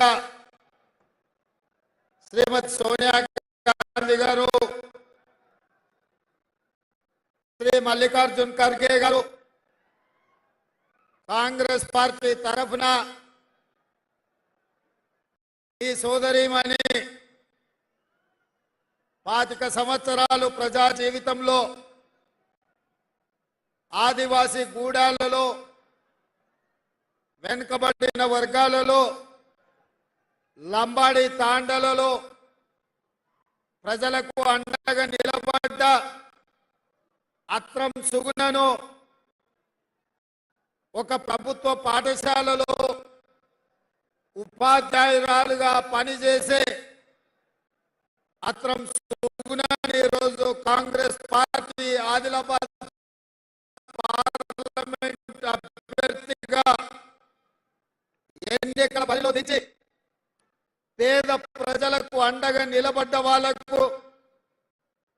భాగంగా శ్రీమతి సోనియా గాంధీ గారు శ్రీ మల్లికార్జున్ ఖర్గే గారు కాంగ్రెస్ పార్టీ తరఫున ఈ సోదరిమణి పాతిక సంవత్సరాలు ప్రజా జీవితంలో ఆదివాసీ గూడాలలో వెనుకబడిన వర్గాలలో లంబాడి తాండలలో ప్రజలకు అండగా నిలబడ్డ అత్రం సుగుణను ఒక ప్రభుత్వ పాఠశాలలో ఉపాధ్యాయురాలుగా పనిచేసే అత్రం సుగుణాన్ని ఈరోజు కాంగ్రెస్ పార్టీ ఆదిలాబాద్ పార్లమెంట్ అభ్యర్థిగా ఎన్నికల బరిలో దించి పేద ప్రజలకు అండగా నిలబడ్డ వాళ్ళకు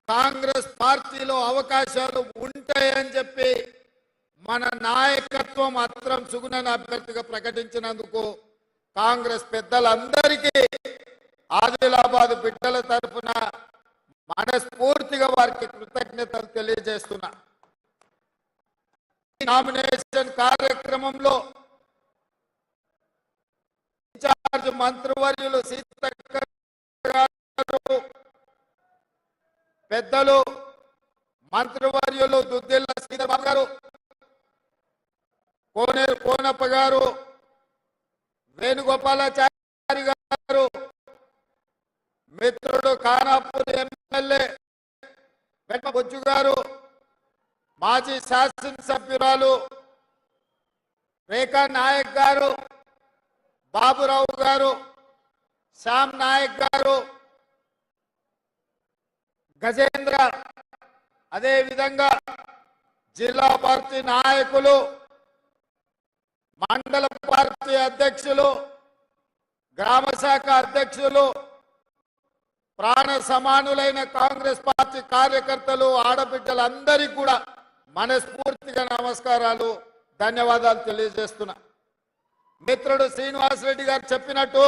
కాంగ్రెస్ పార్టీలో అవకాశాలు ఉంటాయని చెప్పి మన నాయకత్వం అత్రం సుగుణని అభ్యర్థిగా ప్రకటించినందుకు కాంగ్రెస్ పెద్దలందరికీ ఆదిలాబాద్ బిడ్డల తరఫున మనస్ఫూర్తిగా వారికి కృతజ్ఞతలు తెలియజేస్తున్నా. నామినేషన్ కార్యక్రమంలో మంత్రివర్యులు సీతక్క గారు పెద్దలు మంత్రివర్యులు దుద్దిల్ల శ్రీధర్బాబు గారు కోనేరు కోనప్ప గారు వేణుగోపాలాచారి గారు మిత్రుడు ఖానాపూర్ ఎమ్మెల్యే వెంట బొజ్జు గారు మాజీ శాసనసభ్యురాలు రేఖా నాయక్ గారు బాబురావు గారు శ్యామ్ నాయక్ గారు గజేంద్ర అదే విధంగా జిల్లా పార్టీ నాయకులు మండల పార్టీ అధ్యక్షులు గ్రామ శాఖ అధ్యక్షులు ప్రాణ సమానులైన కాంగ్రెస్ పార్టీ కార్యకర్తలు ఆడబిడ్డలందరికీ కూడా మనస్ఫూర్తిగా నమస్కారాలు ధన్యవాదాలు తెలియజేస్తున్నా. మిత్రుడు శ్రీనివాసరెడ్డి గారు చెప్పినట్టు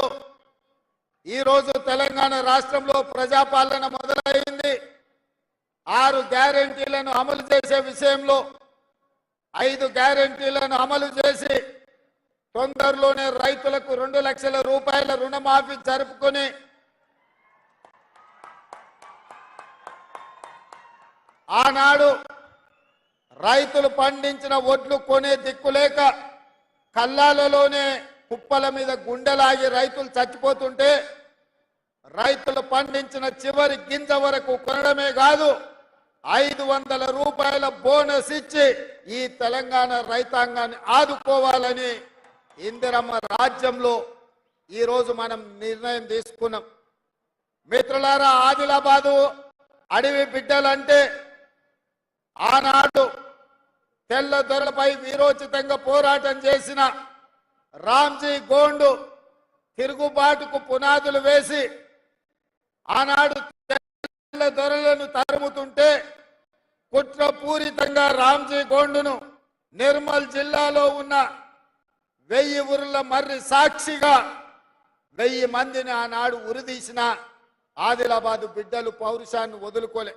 ఈరోజు తెలంగాణ రాష్ట్రంలో ప్రజాపాలన మొదలైంది. ఆరు గ్యారెంటీలను అమలు చేసే విషయంలో ఐదు గ్యారెంటీలను అమలు చేసి తొందరలోనే రైతులకు రెండు లక్షల రూపాయల రుణమాఫీ జరుపుకొని ఆనాడు రైతులు పండించిన ఒడ్లు కొనే దిక్కులేక కల్లాలలోనే కుప్పల మీద గుండెలాగి రైతులు చచ్చిపోతుంటే రైతులు పండించిన చివరి గింజ వరకు కొనడమే కాదు ఐదు వందల రూపాయల బోనస్ ఇచ్చి ఈ తెలంగాణ రైతాంగాన్ని ఆదుకోవాలని ఇందిరమ్మ రాజ్యంలో ఈరోజు మనం నిర్ణయం తీసుకున్నాం. మిత్రులారా ఆదిలాబాదు అడవి బిడ్డలంటే ఆనాడు తెల్ల దొరలపై వీరోచితంగా పోరాటం చేసిన రామ్జీ గోండు తిరుగుబాటుకు పునాదులు వేసి ఆనాడు తెల్ల దొరలను తరుముతుంటే కుట్రపూరితంగా రామ్జీ గోండును నిర్మల్ జిల్లాలో ఉన్న వెయ్యి ఊర్ల మర్రి సాక్షిగా వెయ్యి మందిని ఆనాడు ఉరిదీసిన ఆదిలాబాదు బిడ్డలు పౌరుషాన్ని వదులుకోలే.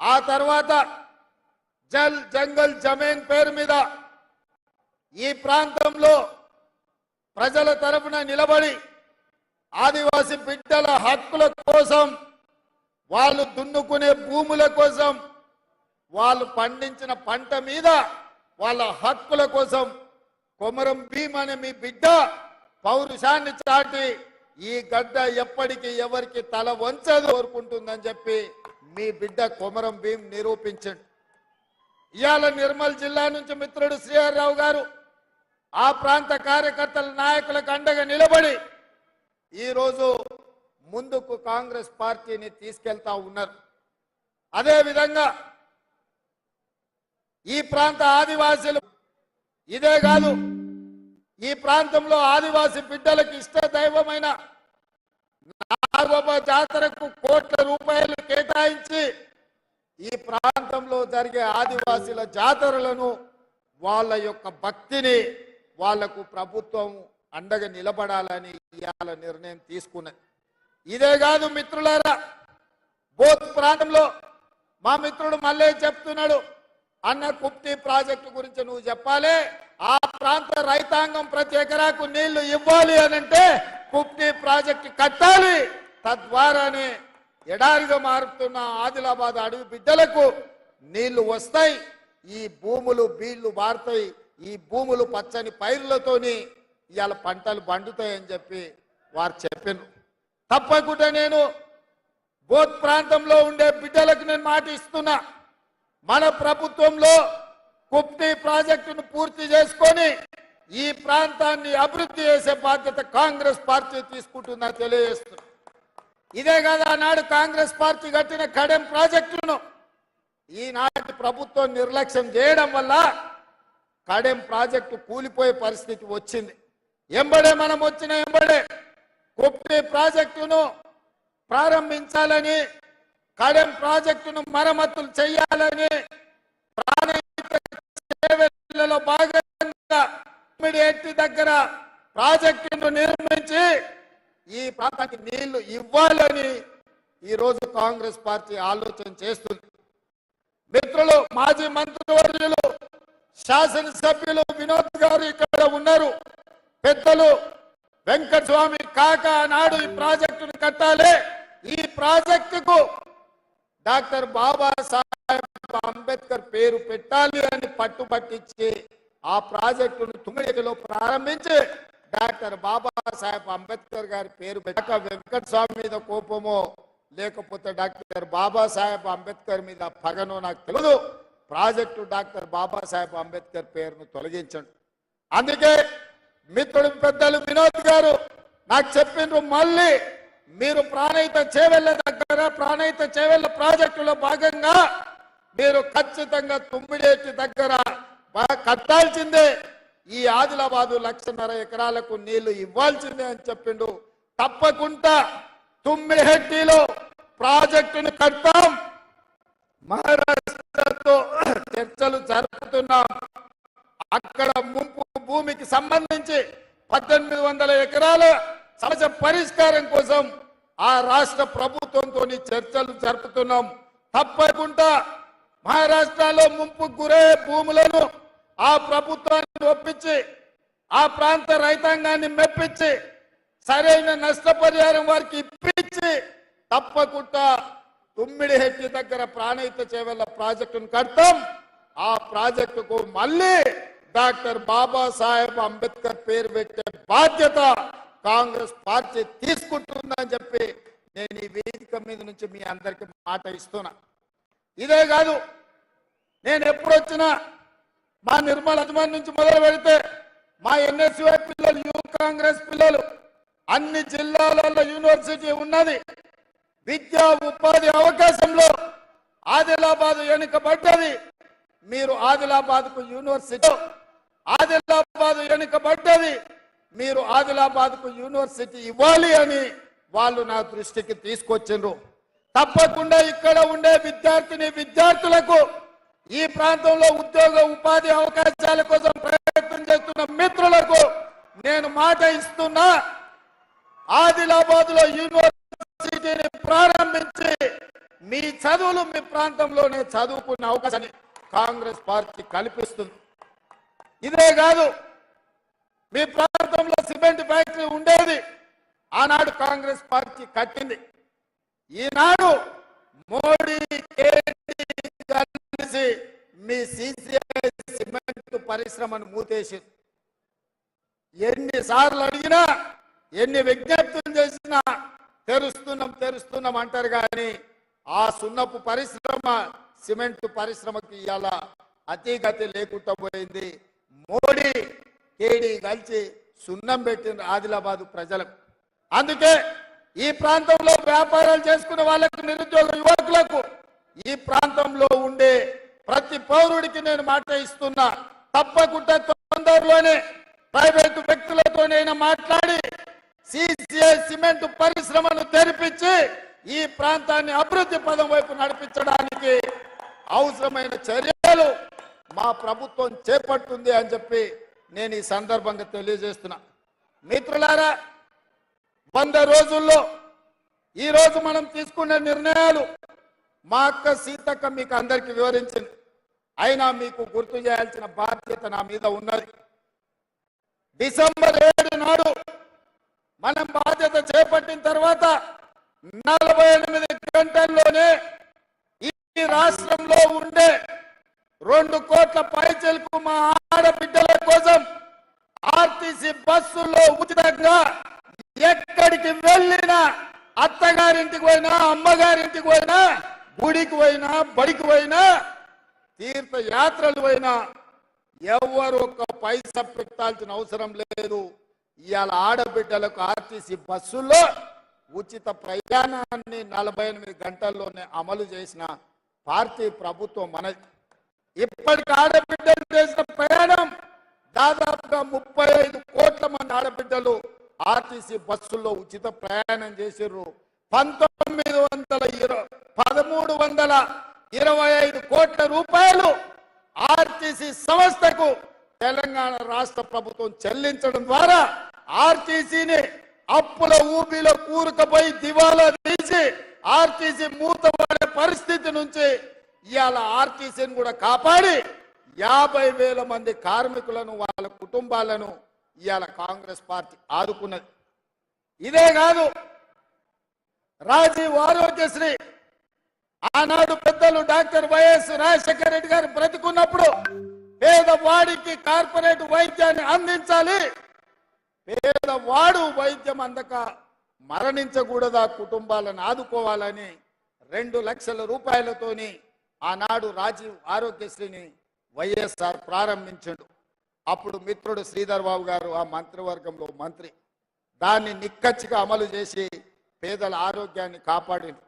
ఆ తర్వాత జల్ జంగల్ జమీన్ పేరు మీద ఈ ప్రాంతంలో ప్రజల తరపున నిలబడి ఆదివాసి బిడ్డల హక్కుల కోసం వాళ్ళు దున్నుకునే భూముల కోసం వాళ్ళు పండించిన పంట మీద వాళ్ళ హక్కుల కోసం కొమరం భీమ్ అనే మీ బిడ్డ పౌరుషాన్ని చాటి ఈ గడ్డ ఎప్పటికీ ఎవరికి తల వంచదు కోరుకుంటుందని చెప్పి మీ బిడ్డ కొమరం భీమ్ నిరూపించండి. ఇవాళ నిర్మల్ జిల్లా నుంచి మిత్రుడు శ్రీహర్రావు గారు ఆ ప్రాంత కార్యకర్తల నాయకులకు అండగా నిలబడి ఈరోజు ముందుకు కాంగ్రెస్ పార్టీని తీసుకెళ్తా ఉన్నారు. అదే విధంగా ఈ ప్రాంత ఆదివాసీలు ఇదే కాదు ఈ ప్రాంతంలో ఆదివాసి బిడ్డలకు ఇష్ట దైవమైన నాగోబ జాతరకు కోట్ల రూపాయలు కేటాయించి ఈ ప్రాంతంలో జరిగే ఆదివాసీల జాతరలను వాళ్ళ యొక్క భక్తిని వాళ్ళకు ప్రభుత్వం అండగా నిలబడాలని ఇవాళ నిర్ణయం తీసుకున్నది. ఇదే కాదు మిత్రులారా బోత్ ప్రాంతంలో మా మిత్రుడు మళ్ళీ చెప్తున్నాడు అన్న కుప్తి ప్రాజెక్టు గురించి నువ్వు చెప్పాలి ఆ ప్రాంత రైతాంగం ప్రతి ఎకరాకు నీళ్ళు ఇవ్వాలి అని అంటే కుప్తి ప్రాజెక్టు కట్టాలి తద్వారానే ఎడారిగా మారుతున్న ఆదిలాబాద్ అడవి బిడ్డలకు నీళ్ళు వస్తాయి. ఈ భూములు బీళ్ళు మారుతాయి ఈ భూములు పచ్చని పైర్లతోని ఇవాళ పంటలు పండుతాయని చెప్పి వారు చెప్పాను తప్పకుండా నేను బోత్ ప్రాంతంలో ఉండే బిడ్డలకు నేను మాట ఇస్తున్నా. మన ప్రభుత్వంలో కుప్తి ప్రాజెక్టును పూర్తి చేసుకొని ఈ ప్రాంతాన్ని అభివృద్ధి చేసే బాధ్యత కాంగ్రెస్ పార్టీ తీసుకుంటుందని తెలియజేస్తున్నా. ఇదే కాదు ఆనాడు కాంగ్రెస్ పార్టీ కట్టిన కడెం ప్రాజెక్టును. ఈనాటి ప్రభుత్వం నిర్లక్ష్యం చేయడం వల్ల కడెం ప్రాజెక్టు కూలిపోయే పరిస్థితి వచ్చింది. ఎంబడే మనం వచ్చిన ఎంబడే కుప్టి ప్రాజెక్టును ప్రారంభించాలని కడెం ప్రాజెక్టును మరమ్మతులు చేయాలని ప్రాణహిత భాగంగా దగ్గర ప్రాజెక్టును నిర్మించి ఈ ప్రాంతానికి నీళ్ళు ఇవ్వాలని ఈ రోజు కాంగ్రెస్ పార్టీ ఆలోచన చేస్తుంది. మిత్రులు మాజీ మంత్రివర్యులు శాసనసభ్యులు వినోద్ గారు ఇక్కడ ఉన్నారు. పెద్దలు వెంకటస్వామి కాక నాడు ఈ ప్రాజెక్టును కట్టాలి. ఈ ప్రాజెక్టుకు డాక్టర్ బాబాసాహెబ్ అంబేద్కర్ పేరు పెట్టాలి అని పట్టుబట్టించి ఆ ప్రాజెక్టును తుమ్మిడిలో ప్రారంభించి డాక్టర్ బాబాసాహెబ్ అంబేద్కర్ గారి పేరు పెట్టాక వెంకట స్వామి మీద కోపమో లేకపోతే డాక్టర్ బాబాసాహెబ్ అంబేద్కర్ మీద పగనో నాకు తెలియదు ప్రాజెక్టు డాక్టర్ బాబాసాహెబ్ అంబేద్కర్ పేరును తొలగించండి. అందుకే మిత్రుడు పెద్దలు వినోద్ గారు నాకు చెప్పిండ్రు మళ్ళీ మీరు ప్రాణహిత చేవెళ్ళ దగ్గర ప్రాణహిత చేవెళ్ళ ప్రాజెక్టులో భాగంగా మీరు ఖచ్చితంగా తుమ్మిడేటి దగ్గర కట్టాల్సిందే. ఈ ఆదిలాబాదు లక్షన్నర ఎకరాలకు నీళ్ళు ఇవ్వాల్సిందే అని చెప్పిండు. తప్పకుండా తుమ్మిడిహెట్టిలో ప్రాజెక్టును కడతాం. మహారాష్ట్రతో చర్చలు జరుపుతున్నాం. అక్కడ ముంపు భూమికి సంబంధించి పద్దెనిమిది వందల ఎకరాల సమస్య పరిష్కారం కోసం ఆ రాష్ట్ర ప్రభుత్వంతో చర్చలు జరుపుతున్నాం. తప్పకుండా మహారాష్ట్రలో ముంపు గురే భూములను ఆ ప్రభుత్వాన్ని ఒప్పించి ఆ ప్రాంత రైతాంగాన్ని మెప్పించి సరైన నష్టపరిహారం వారికి ఇప్పించి తప్పకుండా తుమ్మిడి హెట్టి దగ్గర ప్రాణయిత చేవెళ్ళ ప్రాజెక్టును కడతాం. ఆ ప్రాజెక్టుకు మళ్ళీ డాక్టర్ బాబాసాహెబ్ అంబేద్కర్ పేరు పెట్టే బాధ్యత కాంగ్రెస్ పార్టీ తీసుకుంటుందని చెప్పి నేను ఈ వేదిక మీద నుంచి మీ అందరికి మాట ఇస్తున్నా. ఇదే కాదు నేను ఎప్పుడొచ్చినా మా నిర్మల్ అజ్మాన్ నుంచి మొదలు పెడితే మా ఎన్ఎస్యుఐ పిల్లలు యూత్ కాంగ్రెస్ పిల్లలు అన్ని జిల్లాలలో యూనివర్సిటీ ఉన్నది. విద్యా ఉపాధి అవకాశంలో ఆదిలాబాద్ వెనుకబడ్డది మీరు ఆదిలాబాద్కు యూనివర్సిటీ ఆదిలాబాద్ వెనుకబడ్డది మీరు ఆదిలాబాద్కు యూనివర్సిటీ ఇవ్వాలి అని వాళ్ళు నా దృష్టికి తీసుకొచ్చిండ్రు. తప్పకుండా ఇక్కడ ఉండే విద్యార్థిని విద్యార్థులకు ఈ ప్రాంతంలో ఉద్యోగ ఉపాధి అవకాశాల కోసం ప్రయత్నం చేస్తున్న మిత్రులకు నేను మాట ఇస్తున్నా. ఆదిలాబాద్లో యూనివర్సిటీని ప్రారంభించి మీ చదువులు మీ ప్రాంతంలోనే చదువుకునే అవకాశాన్ని కాంగ్రెస్ పార్టీ కల్పిస్తుంది. ఇదే కాదు మీ ప్రాంతంలో సిమెంట్ ఫ్యాక్టరీ ఉండేది ఆనాడు కాంగ్రెస్ పార్టీ కట్టింది. ఈనాడు మోడీ కేటీ కలిసి మీ సిసిఐ సిమెంట్ పరిశ్రమను మూతేసింది. ఎన్నిసార్లు అడిగినా ఎన్ని విజ్ఞప్తులు చేసినా తెరుస్తున్నాం తెరుస్తున్నాం అంటారు కానీ ఆ సున్నపు పరిశ్రమ సిమెంట్ పరిశ్రమకి ఇవాళ అతిగతి లేకుండా పోయింది. మోడీ కేడీ కలిసి సున్నం పెట్టిన ఆదిలాబాద్ ప్రజలకు. అందుకే ఈ ప్రాంతంలో వ్యాపారాలు చేసుకునే వాళ్ళకు నిరుద్యోగ యువకులకు ఈ ప్రాంతంలో ఉండే ప్రతి పౌరుడికి నేను మాట ఇస్తున్నా. తప్పకుండా తొందరలోనే ప్రైవేటు వ్యక్తులతోనైనా మాట్లాడి సిసిఐ సిమెంట్ పరిశ్రమను తెరిపించి ఈ ప్రాంతాన్ని అభివృద్ధి పదం వైపు నడిపించడానికి అవసరమైన చర్యలు మా ప్రభుత్వం చేపట్టుంది అని చెప్పి నేను ఈ సందర్భంగా తెలియజేస్తున్నా. మిత్రులారా వంద రోజుల్లో ఈ రోజు మనం తీసుకునే నిర్ణయాలు మా అక్క సీతక్క మీకు అందరికి వివరించింది. అయినా మీకు గుర్తు చేయాల్సిన బాధ్యత నా మీద ఉన్నది. డిసెంబర్ ఏడు నాడు మనం బాధ్యత చేపట్టిన తర్వాత నలభై ఎనిమిది గంటల్లోనే ఈ రాష్ట్రంలో ఉండే రెండు కోట్ల పైచలకు మా ఆడబిడ్డల కోసం ఆర్టీసీ బస్సుల్లో ఉచితంగా ఎక్కడికి వెళ్ళినా అత్తగారింటికి పోయినా అమ్మగారింటికి పోయినా గుడికి పోయినా బడికి పోయినా తీర్థయాత్రలు పోయినా ఎవరు ఒక్క పైసా పెట్టాల్సిన అవసరం లేదు. ఇవాళ ఆడబిడ్డలకు ఆర్టీసీ బస్సుల్లో ఉచిత ప్రయాణాన్ని నలభై ఎనిమిది గంటల్లోనే అమలు చేసిన పార్టీ ప్రభుత్వం మన ఇప్పటికి ఆడబిడ్డలు చేసిన ప్రయాణం దాదాపుగా ముప్పై ఐదు కోట్ల మంది ఆడబిడ్డలు ఆర్టీసీ బస్సుల్లో ఉచిత ప్రయాణం చేసిర్రు. పంతొమ్మిది వందల ఇరవై పదమూడు వందల ఇరవై ఐదు కోట్ల రూపాయలు ఆర్టీసీ సంస్థకు తెలంగాణ రాష్ట్ర ప్రభుత్వం చెల్లించడం ద్వారా ఆర్టీసీని అప్పుల ఊబిలో కూరుకుపోయి దివాలా తీసి ఆర్టీసీ మూతపడే పరిస్థితి నుంచి ఇవాళ ఆర్టీసీని కూడా కాపాడి యాభై వేల మంది కార్మికులను వాళ్ళ కుటుంబాలను ఇవాళ కాంగ్రెస్ పార్టీ ఆదుకున్నది. ఇదే కాదు రాజీవ్ ఆరోగ్యశ్రీ. ఆనాడు పెద్దలు డాక్టర్ వైఎస్ రాజశేఖర రెడ్డి గారు బ్రతికున్నప్పుడు పేదవాడికి కార్పొరేట్ వైద్యాన్ని అందించాలి. పేదవాడు వైద్యం అందక మరణించకూడదా కుటుంబాలను ఆదుకోవాలని రెండు లక్షల రూపాయలతోని ఆనాడు రాజీవ్ ఆరోగ్యశ్రీని వైఎస్ఆర్ ప్రారంభించాడు. అప్పుడు మిత్రుడు శ్రీధర్ బాబు గారు ఆ మంత్రివర్గంలో మంత్రి. దాన్ని నిక్కచ్చిగా అమలు చేసి పేదల ఆరోగ్యాన్ని కాపాడింది.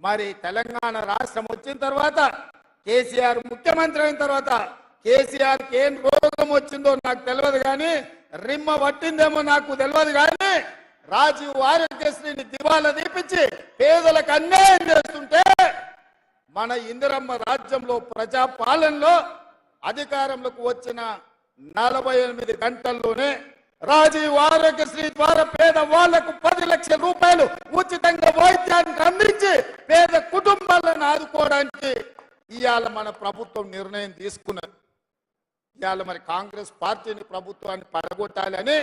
మరి తెలంగాణ రాష్ట్రం వచ్చిన తర్వాత కేసీఆర్ ముఖ్యమంత్రి అయిన తర్వాత కేసీఆర్ ఏం రోగం వచ్చిందో నాకు తెలియదు కానీ రిమ్మ పట్టిందేమో నాకు తెలియదు కానీ రాజీవ్ ఆరోగ్యశ్రీని దివాలా తీపించి పేదలకు అన్యాయం చేస్తుంటే మన ఇందిరమ్మ రాజ్యంలో ప్రజాపాలనలో అధికారంలోకి వచ్చిన నలభై ఎనిమిది గంటల్లోనే రాజీవ్ ఆరోగ్యశ్రీ ద్వారా పేద వాళ్ళకు పది లక్షల రూపాయలు ఉచితంగా వైద్యానికి అందించి పేద కుటుంబాలను ఆదుకోవడానికి ఇవాళ మన ప్రభుత్వం నిర్ణయం తీసుకున్నది. ఇవాళ మరి కాంగ్రెస్ పార్టీని ప్రభుత్వాన్ని పడగొట్టాలని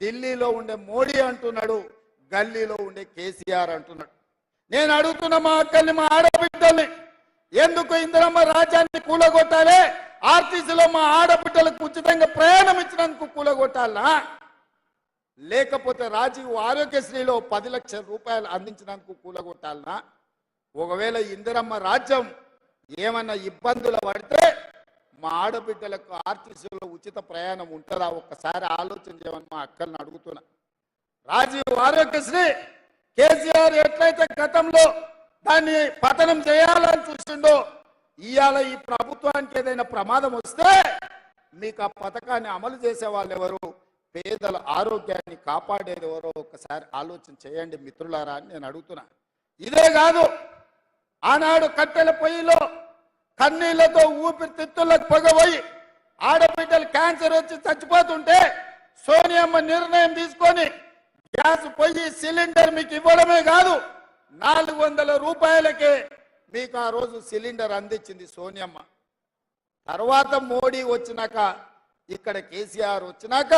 ఢిల్లీలో ఉండే మోడీ అంటున్నాడు గల్లీలో ఉండే కేసీఆర్ అంటున్నాడు. నేను అడుగుతున్న మా అక్కల్ని మా ఆడబిడ్డల్ని ఎందుకు ఇందిరమ్మ రాజ్యాన్ని కూలగొట్టాలి? ఆర్టీసీలో మా ఆడబిడ్డలకు ఉచితంగా ప్రయాణం ఇచ్చినందుకు కూలగొట్టాలా? లేకపోతే రాజీవ్ ఆరోగ్యశ్రీలో పది లక్షల రూపాయలు అందించినందుకు కూలగొట్టాలనా ఒకవేళ ఇందిరమ్మ రాజ్యం ఏమన్నా ఇబ్బందులు పడితే మా ఆడబిడ్డలకు ఆర్టీసీలో ఉచిత ప్రయాణం ఉంటుందా? ఒక్కసారి ఆలోచన చేయమని మా అక్కల్ని అడుగుతున్నా. రాజీవ్ ఆరోగ్యశ్రీ కేసీఆర్ ఎట్లయితే గతంలో దాన్ని పతనం చేయాలని చూసిండో ఇవాళ ఈ ప్రభుత్వానికి ఏదైనా ప్రమాదం వస్తే మీకు ఆ పథకాన్ని అమలు చేసే వాళ్ళు ఎవరు పేదల ఆరోగ్యాన్ని కాపాడేది ఎవరో ఒకసారి ఆలోచన చేయండి మిత్రులారా అని నేను అడుగుతున్నా. ఇదే కాదు ఆనాడు కట్టెల పొయ్యిలో కన్నీళ్ళతో ఊపిరితిత్తులకు పొగపోయి ఆడబిడ్డలు క్యాన్సర్ వచ్చి చచ్చిపోతుంటే సోనియమ్మ నిర్ణయం తీసుకొని గ్యాస్ పొయ్యి సిలిండర్ మీకు ఇవ్వడమే కాదు నాలుగు వందల రూపాయలకే మీకు ఆ రోజు సిలిండర్ అందించింది సోనియమ్మ. తర్వాత మోడీ వచ్చినాక ఇక్కడ కేసీఆర్ వచ్చినాక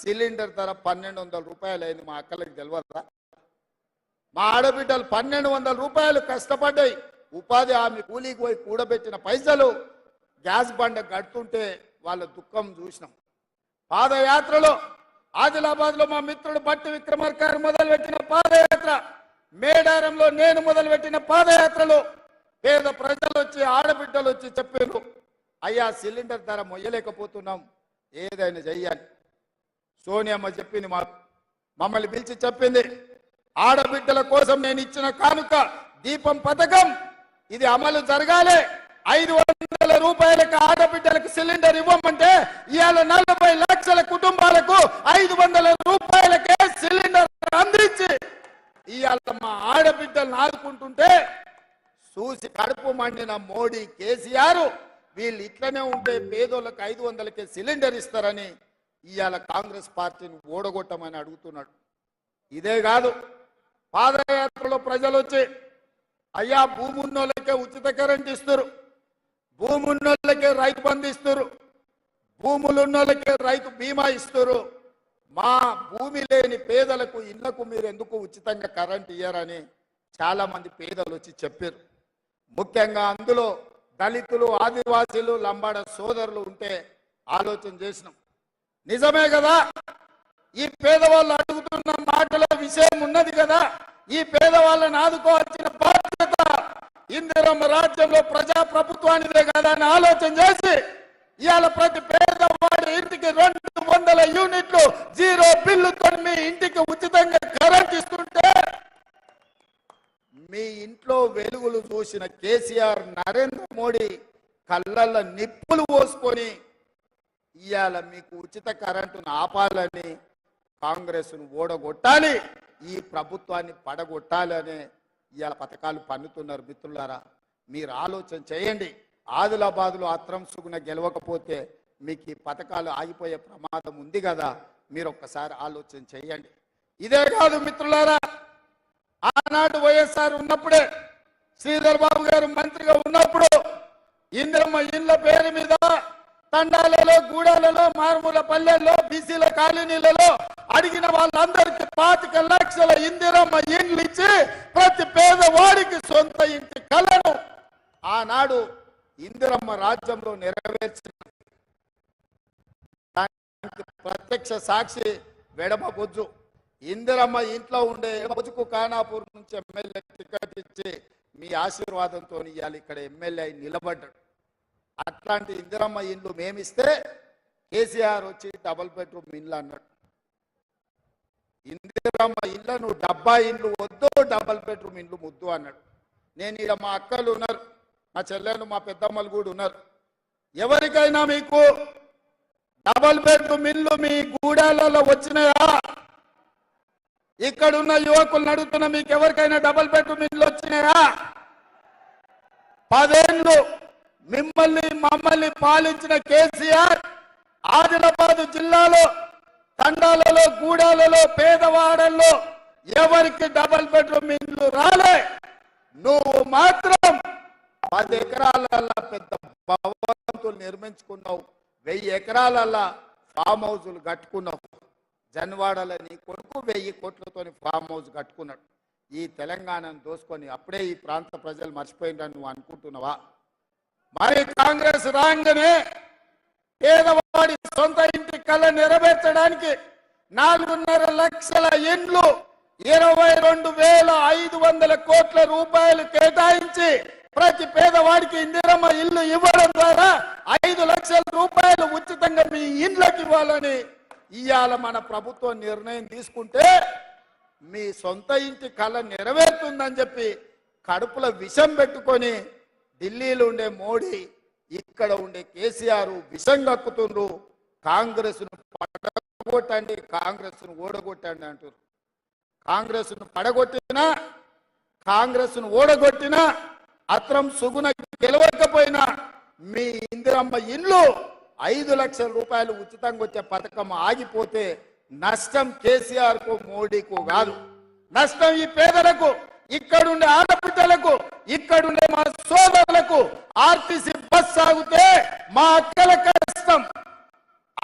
సిలిండర్ ధర పన్నెండు వందల రూపాయలు అయింది మా అక్కలకి తెలియదా మా ఆడబిడ్డలు పన్నెండు వందల రూపాయలు కష్టపడ్డాయి. ఉపాధి హామీ కూలీకి పోయి కూడబెట్టిన పైసలు గ్యాస్ బండ కడుతుంటే వాళ్ళ దుఃఖం చూసినాం. పాదయాత్రలో ఆదిలాబాద్లో మా మిత్రుడు బట్టి విక్రమార్కారు మొదలుపెట్టిన పాదయాత్ర. మేడారంలో నేను మొదలుపెట్టిన పాదయాత్రలో పేద ప్రజలు వచ్చి ఆడబిడ్డలు వచ్చి చెప్పారు. అయ్యా సిలిండర్ ధర మొయ్యలేకపోతున్నాం. ఏదైనా చెయ్యాలి. సోనియమ్మ చెప్పింది మాకు మమ్మల్ని పిలిచి చెప్పింది. ఆడబిడ్డల కోసం నేను ఇచ్చిన కానుక దీపం పథకం ఇది అమలు జరగాలి. ఐదు వందల రూపాయలకు ఆడబిడ్డలకు సిలిండర్ ఇవ్వమంటే ఇవాళ నలభై లక్షల కుటుంబాలకు ఐదు వందల రూపాయలకే సిలిండర్ అందించి ఇవాళ మా ఆడబిడ్డలను ఆదుకుంటుంటే చూసి కడుపు మండిన మోడీ కేసీఆర్ వీళ్ళు ఇట్లనే ఉంటే పేదోళ్ళకి ఐదు వందలకే సిలిండర్ ఇస్తారని ఇవాళ కాంగ్రెస్ పార్టీని ఓడగొట్టమని అడుగుతున్నాడు. ఇదే కాదు పాదయాత్రలో ప్రజలు వచ్చి అయ్యా భూమున్నోళ్ళకే ఉచిత కరెంట్ ఇస్తారు భూమున్నోళ్ళకే రైతు బంధు ఇస్తారు భూములు ఉన్నోళ్ళకే రైతు బీమా ఇస్తారు మా భూమి లేని పేదలకు ఇళ్ళకు మీరు ఎందుకు ఉచితంగా కరెంట్ ఇయ్యారని చాలామంది పేదలు వచ్చి చెప్పారు ముఖ్యంగా అందులో దళితులు ఆదివాసీలు లంబాడ సోదరులు ఉంటే ఆలోచన చేసినాం. నిజమే కదా? ఈ పేదవాళ్ళు అడుగుతున్న మాటల విషయం ఉన్నది కదా? ఈ పేదవాళ్ళని ఆదుకోవాల్సిన బాధ్యత ఇందిరమ్మ రాజ్యంలో ప్రజా ప్రభుత్వానిదే కదా అని ఆలోచన చేసి ఇవాళ ప్రతి పేద ఇంటికి రెండు వందల యూనిట్లు జీరో బిల్లుతో మీ ఇంటికి ఉచితంగా కరెంట్ ఇస్తుంటే మీ ఇంట్లో వెలుగులు చూసిన కేసీఆర్ నరేంద్ర మోడీ కళ్ళల్లో నిప్పులు పోసుకొని ఇవాళ మీకు ఉచిత కరెంటును ఆపాలని కాంగ్రెస్ను ఓడగొట్టాలి ఈ ప్రభుత్వాన్ని పడగొట్టాలని ఇవాళ పథకాలు పన్నుతున్నారు మిత్రులారా. మీరు ఆలోచన చేయండి. ఆదిలాబాద్లో అత్రం సుగుణ గెలవకపోతే మీకు ఈ పథకాలు ఆగిపోయే ప్రమాదం ఉంది కదా. మీరు ఒక్కసారి ఆలోచన చేయండి. ఇదే కాదు మిత్రులారా ఆనాడు వైఎస్ఆర్ ఉన్నప్పుడే శ్రీధర్ బాబు గారు మంత్రిగా ఉన్నప్పుడు ఇందిరమ్మ ఇళ్ళ పేరు మీద తండాలలో గూడాలలో మారుమూల పల్లెల్లో బీసీల కాలనీలలో అడిగిన వాళ్ళందరికీ పాతిక లక్షల ఇందిరమ్మ ఇండ్లు ఇచ్చి ప్రతి పేదవాడికి సొంత ఇంటి కలను ఆనాడు ఇందిరమ్మ రాజ్యంలో నెరవేర్చిన ప్రత్యక్ష సాక్షి వెడమ బొజ్జు. ఇందిరమ్మ ఇంట్లో ఉండే బొజ్జుకు ఖానాపూర్ నుంచి ఎమ్మెల్యే టికెట్ ఇచ్చి మీ ఆశీర్వాదంతో ఇవ్వాలి ఇక్కడ ఎమ్మెల్యే అయి నిలబడ్డాడు. అట్లాంటి ఇందిరమ్మ ఇండ్లు మేమిస్తే కేసీఆర్ వచ్చి డబుల్ బెడ్రూమ్ ఇండ్లు అన్నాడు. ఇందిరమ్మ ఇళ్ళను డబ్బా ఇండ్లు వద్దు డబుల్ బెడ్రూమ్ ఇండ్లు ముద్దు అన్నాడు. నేను ఇక్కడ మా అక్కలు ఉన్నారు మా చెల్లెలు మా పెద్దమ్మలు కూడా ఉన్నారు. ఎవరికైనా మీకు డబల్ బెడ్రూమ్ ఇల్లు మీ గూడాలలో వచ్చినాయా? ఇక్కడున్న యువకులు నడుతున్న మీకు ఎవరికైనా డబల్ బెడ్రూమ్ ఇల్లు వచ్చినాయా? పదేళ్ళు మిమ్మల్ని మమ్మల్ని పాలించిన కేసీఆర్ ఆదిలాబాద్ జిల్లాలో తండాలలో గూడాలలో పేదవాడల్లో ఎవరికి డబల్ బెడ్రూమ్ ఇల్లు రాలే? నువ్వు మాత్రం పది ఎకరాలల్లా పెద్ద భవంతులు నిర్మించుకున్నావు వెయ్యి ఎకరాలల్లా ఫామ్ హౌజులు కట్టుకున్నావు. జన్వాడలని కొడుకు వెయ్యి కోట్లతోని ఫామ్ హౌస్ కట్టుకున్నాడు. ఈ తెలంగాణను దోసుకొని అప్పుడే ఈ ప్రాంత ప్రజలు మర్చిపోయిందని నువ్వు అనుకుంటున్నావా? మరి కాంగ్రెస్ రాగానే పేదవాడి సొంత ఇంటి కళ నెరవేర్చడానికి నాలుగున్నర లక్షల ఇండ్లు ఇరవై రెండు వేల ఐదు వందల కోట్ల రూపాయలు కేటాయించి ప్రతి పేదవాడికి ఇందిరమ్మ ఇల్లు ఇవ్వడం ద్వారా ఐదు లక్షల రూపాయలు ఉచితంగా మీ ఇండ్లకి ఇవ్వాలని ఇవాళ మన ప్రభుత్వం నిర్ణయం తీసుకుంటే మీ సొంత ఇంటి కళ నెరవేరుతుందని చెప్పి కడుపులో విషం పెట్టుకొని ఢిల్లీలో ఉండే మోడీ ఇక్కడ ఉండే కేసీఆర్ విషం కక్కుతుండ్రు. కాంగ్రెస్ను పడగొట్టండి కాంగ్రెస్ను ఓడగొట్టండి అంటారు కాంగ్రెస్ను పడగొట్టినా కాంగ్రెస్ను ఓడగొట్టినా అత్రం సుగుణ గెలవకపోయినా మీ ఇందిరమ్మ ఇల్లు ఐదు లక్షల రూపాయలు ఉచితంగా వచ్చే పథకం ఆగిపోతే నష్టం కేసీఆర్కు మోడీకు కాదు. నష్టం ఈ పేదలకు ఇక్కడుండే ఆడబిడ్డలకు ఇక్కడుండే మా సోదరులకు ఆర్టీసీ బస్ సాగితే మా అక్కల కష్టం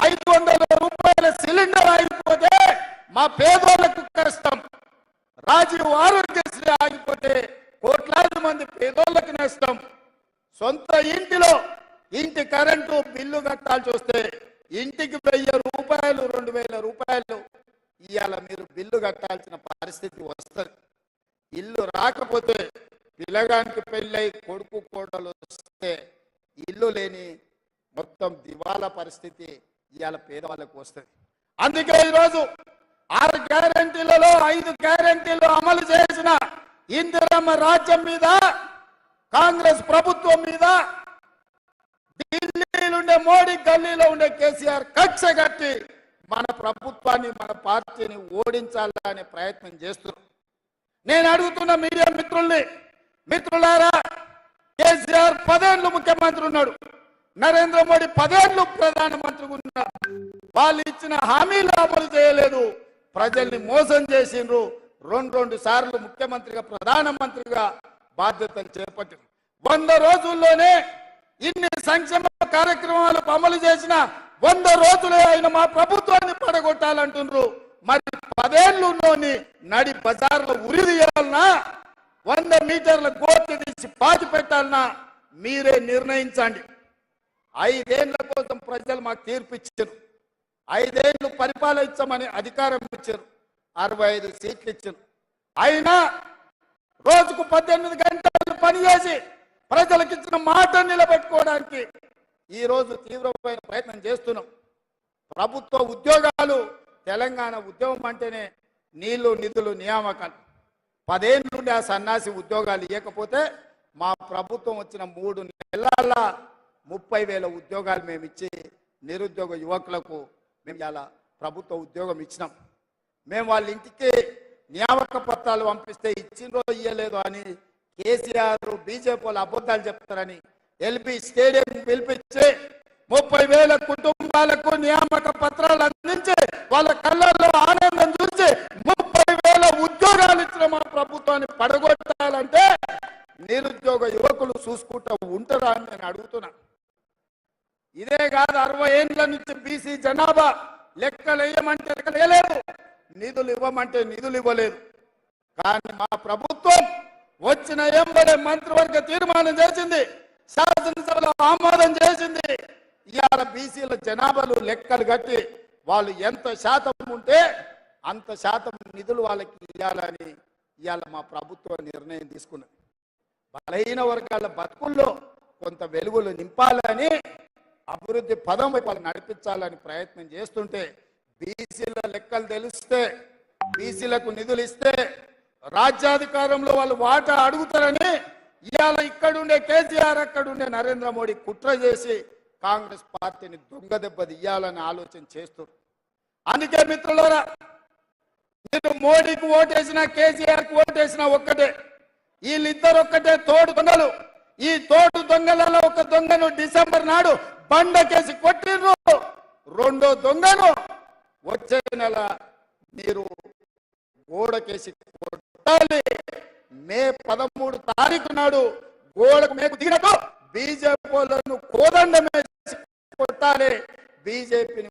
ఐదు వందల రూపాయల సిలిండర్ ఆగిపోతే మా పేదోళ్ళకు కష్టం. రాజీవ్ ఆరోగ్యశ్రీ ఆగిపోతే కోట్లాది మంది పేదోళ్ళకి నష్టం. సొంత ఇంటిలో ఇంటి కరెంటు బిల్లు కట్టాల్సి వస్తే ఇంటికి వెయ్యి రూపాయలు రెండు వేల రూపాయలు. ఇవాళ మీరు బిల్లు కట్టాల్సిన పరిస్థితి వస్తుంది. ఇల్లు రాకపోతే పిల్లగానికి పెళ్ళై కొడుకు కోడలు వస్తే ఇల్లు లేని మొత్తం దివాలా పరిస్థితి ఇవాళ పేదవాళ్ళకు వస్తుంది. అందుకే ఈరోజు ఆరు గ్యారంటీలలో ఐదు గ్యారంటీలు అమలు చేసిన ఇందిరమ్మ రాజ్యం మీద కాంగ్రెస్ ప్రభుత్వం మీద ఢిల్లీలో ఉండే మోడీ గల్లీలో ఉండే కేసీఆర్ కక్ష కట్టి మన ప్రభుత్వాన్ని మన పార్టీని ఓడించాలనే ప్రయత్నం చేస్తున్నారు. నేను అడుగుతున్న మీడియా మిత్రుల్ని మిత్రులారా కేసీఆర్ పదేళ్ళు ముఖ్యమంత్రి ఉన్నాడు. నరేంద్ర మోడీ పదేళ్ళు ప్రధానమంత్రి ఉన్నారు వాళ్ళు ఇచ్చిన హామీలు అమలు చేయలేదు. ప్రజల్ని మోసం చేసిండ్రు. రెండు రెండు సార్లు ముఖ్యమంత్రిగా ప్రధానమంత్రిగా బాధ్యతలు చేపట్టింది వంద రోజుల్లోనే ఇన్ని సంక్షేమ కార్యక్రమాలు అమలు చేసిన వంద రోజులే ఆయన మా ప్రభుత్వాన్ని పడగొట్టాలంటుండ్రు. మరి పదేళ్ళులోని నడి బజార్లో ఉరి తీయాలన్నా వంద మీటర్ల గోతి తీసి పాతి పెట్టాలన్నా మీరే నిర్ణయించండి. ఐదేళ్ళ కోసం ప్రజలు మాకు తీర్పు ఇచ్చారు. ఐదేళ్ళు పరిపాలించమని అధికారం ఇచ్చారు. అరవై ఐదు సీట్లు ఇచ్చారు. అయినా రోజుకు పద్దెనిమిది గంటలు పనిచేసి ప్రజలకు ఇచ్చిన మాట నిలబెట్టుకోవడానికి ఈ రోజు తీవ్రమైన ప్రయత్నం చేస్తున్నాం. ప్రభుత్వ ఉద్యోగాలు తెలంగాణ ఉద్యమం అంటేనే నీళ్ళు నిధులు నియామకాలు. పదేళ్ళ నుండి ఆ సన్నాసి ఉద్యోగాలు ఇవ్వకపోతే మా ప్రభుత్వం వచ్చిన మూడు నెలల ముప్పై వేల ఉద్యోగాలు మేము ఇచ్చి నిరుద్యోగ యువకులకు మేము ఇలా ప్రభుత్వ ఉద్యోగం ఇచ్చినాం. మేము వాళ్ళ ఇంటికి నియామక పత్రాలు పంపిస్తే ఇచ్చిండ్రో ఇయ్యలేదు అని కేసీఆర్ బీజేపీ వాళ్ళు అబద్ధాలు చెప్తారని ఎల్బి స్టేడియం పిలిపించి ముప్పై వేల కుటుంబాలకు నియామక పత్రాలు అందించి వాళ్ళ కళ్ళల్లో ఆనందం చూసి ముప్పై వేల ఉద్యోగాలు ఇచ్చిన మా ప్రభుత్వాన్ని పడగొట్టాలంటే నిరుద్యోగ యువకులు చూసుకుంటూ ఉంటారా అని నేను అడుగుతున్నా. ఇదే కాదు అరవై ఏండ్ల నుంచి బీసీ జనాభా లెక్కలు వేయమంటే లెక్కలు వేయలేదు నిధులు ఇవ్వమంటే నిధులు ఇవ్వలేదు. కానీ మా ప్రభుత్వం వచ్చిన ఎంబడే మంత్రివర్గ తీర్మానం చేసింది. శాసనసభలో ఆమోదం చేసింది. ఇవాళ బీసీల జనాభాలు లెక్కలు కట్టి వాళ్ళు ఎంత శాతం ఉంటే అంత శాతం నిధులు వాళ్ళకి ఇవ్వాలని ఇవాళ మా ప్రభుత్వ నిర్ణయం తీసుకున్నది. బలహీన వర్గాల బతుకుల్లో కొంత వెలుగులు నింపాలని అభివృద్ధి పదం వైపు వాళ్ళు నడిపించాలని ప్రయత్నం చేస్తుంటే బీసీల లెక్కలు తెలిస్తే బీసీలకు నిధులు ఇస్తే రాజ్యాధికారంలో వాళ్ళు వాటా అడుగుతారని ఇవాళ ఇక్కడుండే కేసీఆర్ అక్కడుండే నరేంద్ర మోడీ కుట్ర చేసి కాంగ్రెస్ పార్టీని దొంగ దెబ్బ తీయాలని ఆలోచన చేస్తారు అందుకే మిత్రులారా మీరు మోడీకి ఓటేసినా కేసీఆర్కి ఓటేసిన ఒక్కటే. వీళ్ళిద్దరు ఒక్కటే తోడు దొంగలు. ఈ తోడు దొంగలలో ఒక దొంగను డిసెంబర్ నాడు బండకేసి కొట్టిర్రు. రెండో దొంగను వచ్చే నెల మీరు ఓడకేసి కొట్టాలి మే పదమూడు తారీఖు నాడు గోడకు మేకు దిగినట్టు బీజేపీ కోదండ కోదండమేసి కొట్టాలి. బీజేపీని